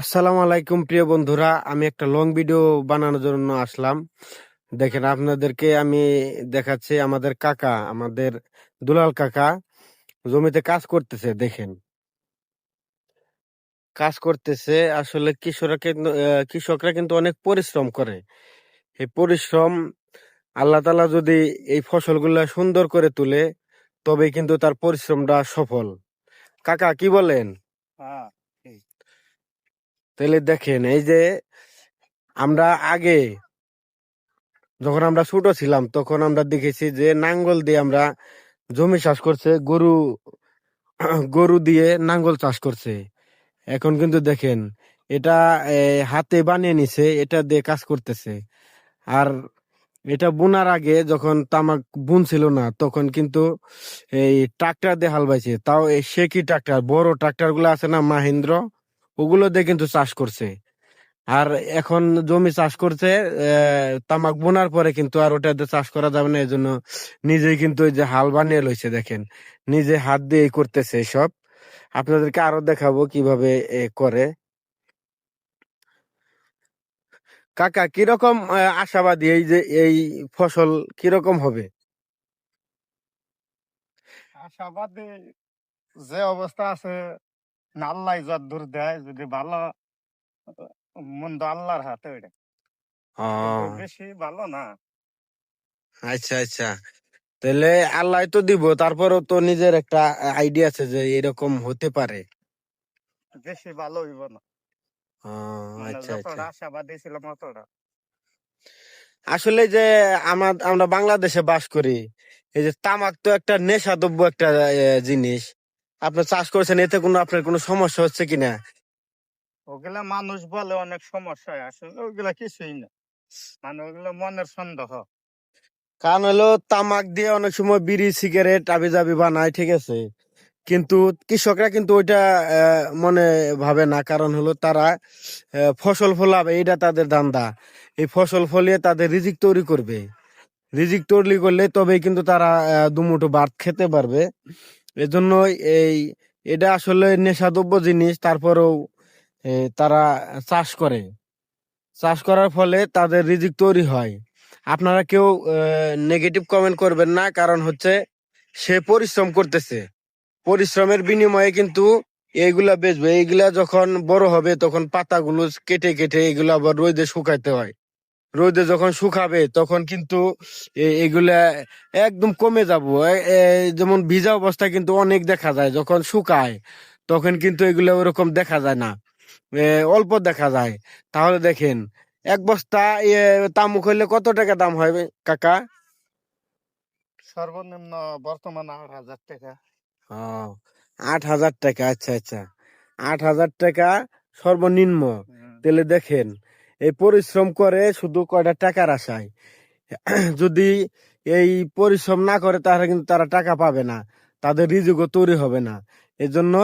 আসসালামু আলাইকুম, প্রিয় বন্ধুরা। আমি একটা লং ভিডিও বানানোর জন্য আসলাম। দেখেন, আপনাদেরকে আমি দেখাচ্ছি আমাদের কাকা, আমাদের দুলাল কাকা জমিতে কাজ করতেছে, দেখেন। কাজ করতেছে, আসলে কৃষকরা কিন্তু কৃষকরা কিন্তু অনেক পরিশ্রম করে। এই পরিশ্রম আল্লাহ তাআলা যদি এই ফসলগুলা সুন্দর করে তুলে তবে কিন্তু তার পরিশ্রমটা সফল। কাকা, কি বলেন? হ্যাঁ তাহলে দেখেন, এই যে আমরা আগে যখন আমরা ছোট ছিলাম, তখন আমরা দেখেছি যে নাঙ্গল দিয়ে আমরা জমি চাষ করছে, গরু গরু দিয়ে নাঙ্গল চাষ করছে। এখন কিন্তু দেখেন, এটা হাতে বানিয়ে নিছে, এটা দিয়ে কাজ করতেছে। আর এটা বোনার আগে যখন তামাক বুনছিল না, তখন কিন্তু এই ট্রাক্টর দিয়ে হাল বাইছে। তাও সে কি ট্রাক্টর? বড় ট্রাক্টরগুলো আছে না, মাহিন্দ্র? ওগুলো দিয়ে কিন্তু চাষ করছে। আর এখন জমি চাষ করছে তামাক বোনার পরে কিন্তু আর ওটাতে চাষ করা যাবে না এই জন্য নিজেই কিন্তু ওই যে হাল বানিয়ে লইছে, দেখেন। নিজে হাত দিয়ে করতেছে সব আপনাদেরকে আরও দেখাবো কীভাবে করে। কাকা, কীরকম আশাবাদী এই যে এই ফসল কীরকম হবে? আশাবাদী যে অবস্থা আছে না আল্লাহ যত দূর দেয় যদি ভালো মন্দ আল্লাহর হাতে ওইটা। বেশি ভালো না। আচ্ছা আচ্ছা। তাহলে আল্লাহ তো দিব তারপরেও তো নিজের একটা আইডিয়া আছে যে এরকম হতে পারে। বেশি ভালো হইব না। মানে আচ্ছা আচ্ছা। আশাবাদী ছিলাম অতটা। আসলে যে আমার আমরা বাংলাদেশে বাস করি এই যে তামাক তো একটা নেশাদ্রব্য একটা জিনিস। আপনি চাষ করছেন এতে কোনো আপনার কোনো সমস্যা হচ্ছে কিনা ওগুলা মানুষ বলে অনেক সমস্যা আসলে ওগুলা কিছুই না। মানে ওগুলো মনের সন্দেহ। কারণ হলো তামাক দিয়ে অনেক সময় বিড়ি সিগারেট আবি জাবি বানায় ঠিক আছে? কিন্তু কৃষকরা কিন্তু ওইটা মনে ভাবে না। কারণ হলো তারা ফসল ফলাবে এটা তাদের ধান্দা। এই ফসল ফলিয়ে তাদের রিজিক তৈরি করবে। রিজিক তৈরি করলে তবেই কিন্তু তারা দুমুঠো ভাত খেতে পারবে। এজন্য এই, এটা আসলে নেশাদ্রব্য জিনিস, তারপরেও তারা চাষ করে। চাষ করার ফলে তাদের রিজিক তৈরি হয়। আপনারা কেউ নেগেটিভ কমেন্ট করবেন না, কারণ হচ্ছে সে পরিশ্রম করতেছে। পরিশ্রমের বিনিময়ে কিন্তু এইগুলা বেচবে। এইগুলা যখন বড় হবে, তখন পাতাগুলো কেটে কেটে এগুলো আবার রোদে শুকাইতে হয়। রোদে যখন শুকাবে তখন কিন্তু এগুলা একদম কমে যাব। যেমন ভিজা অবস্থা কিন্তু অনেক দেখা যায় যখন শুকায় তখন কিন্তু এগুলো ওরকম দেখা যায় না। অল্প দেখা যায়। তাহলে দেখেন এক বস্তা তামুক হইলে কত টাকা দাম হয় কাকা? সর্বনিম্ন বর্তমান আট হাজার টাকা। ও আট হাজার টাকা আচ্ছা আচ্ছা। আট হাজার টাকা সর্বনিম্ন। তাহলে দেখেন এই পরিশ্রম করে শুধু কয়টা টাকার আশায়। যদি এই পরিশ্রম না করে তাহলে কিন্তু তারা টাকা পাবে না, তাদের রিজিকও তৈরি হবে না। এই জন্য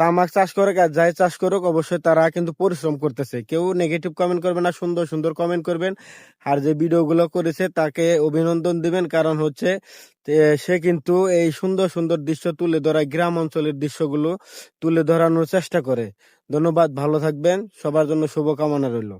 তামাক চাষ করে আর যাই চাষ করুক, অবশ্যই তারা কিন্তু পরিশ্রম করতেছে। কেউ নেগেটিভ কমেন্ট করবে না, সুন্দর সুন্দর কমেন্ট করবেন। আর যে ভিডিওগুলো করেছে তাকে অভিনন্দন দিবেন, কারণ হচ্ছে সে কিন্তু এই সুন্দর সুন্দর দৃশ্য তুলে ধরা গ্রাম অঞ্চলের দৃশ্যগুলো তুলে ধরানোর চেষ্টা করে। ধন্যবাদ, ভালো থাকবেন। সবার জন্য শুভকামনা রইল।